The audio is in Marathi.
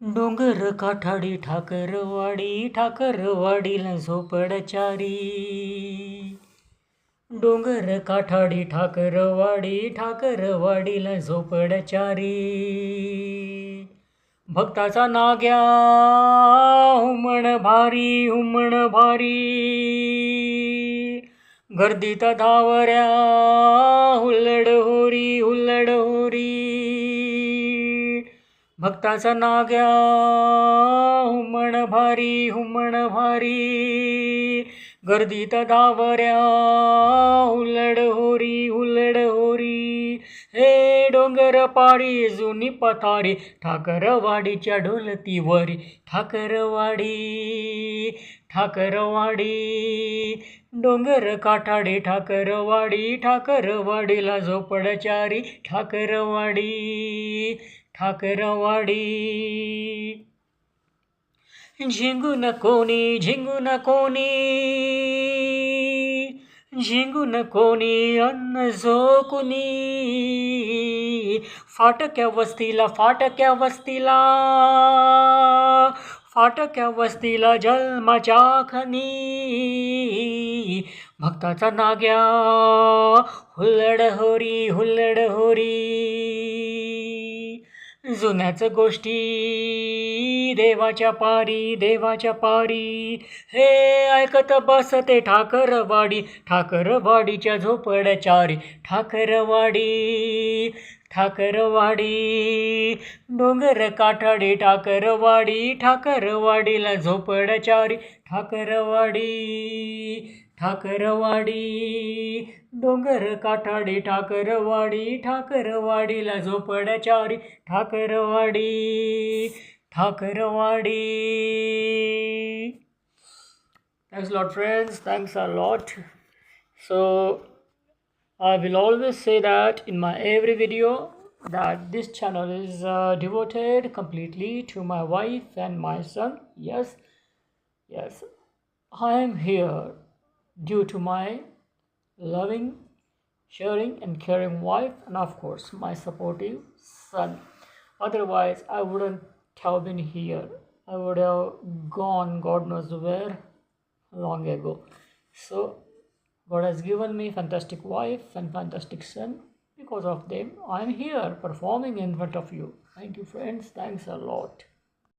डोंगर काठाडी ठाकरवाडी ठाकरवाडीला झोपडचारी. डोंगर काठाडी ठाकरवाडी ठाकरवाडीला झोपडचारी. भक्ताचा नाग्या हुमण भारी हुमण भारी. गर्दीत धावऱ्या भक्ताचा नाग्या हुमण भारी हुमण भारी। गर्दीत दावऱ्या हुलड होरी हुलड होरी। हे डोंगर पाळी जुनी पथारी ठाकरवाडीच्या ढोलतीवरी। ठाकरवाडी ठाकरवाडी डोंगर काठाडी ठाकरवाडी ठाकरवाडीला झोपडचारी ठाकरवाडी। ठाकरवाडी. न कोणी झिंगून कोणी. झिंगून कोणी अन्न झोकुनी. फाटक्या वस्तीला फाटक्या वस्तीला. फाटक्या वस्तीला जन्माच्या खनी. भक्ताचा नाग्या. हुल्लड होरी हुल्लड होरी जुन्याच गोष्टी. देवाच्या पारी देवाच्या पारी. हे ऐकत बसते ठाकरवाडी. ठाकरवाडीच्या झोपडचारी. ठाकरवाडी. ठाकरवाडी. डोंगर काठाडी ठाकरवाडी ठाकरवाडीला झोपडचारी ठाकरवाडी ठाकरवाडी. डोंगर काठाडी Thakarwadi ठाकरवाडीला Jhopadchari Thakarwadi Thakarwadi. Thanks lot friends thanks a lot so I will always say that in my every video that this channel is uh, devoted completely to my wife and my son. Yes, yes, I am here due to my loving, sharing, and caring wife, and of course, my supportive son. Otherwise, I wouldn't have been here. I would have gone God knows where long ago. So, God has given me fantastic wife and fantastic son. Because of them, I am here performing in front of you. Thank you, friends. Thanks a lot.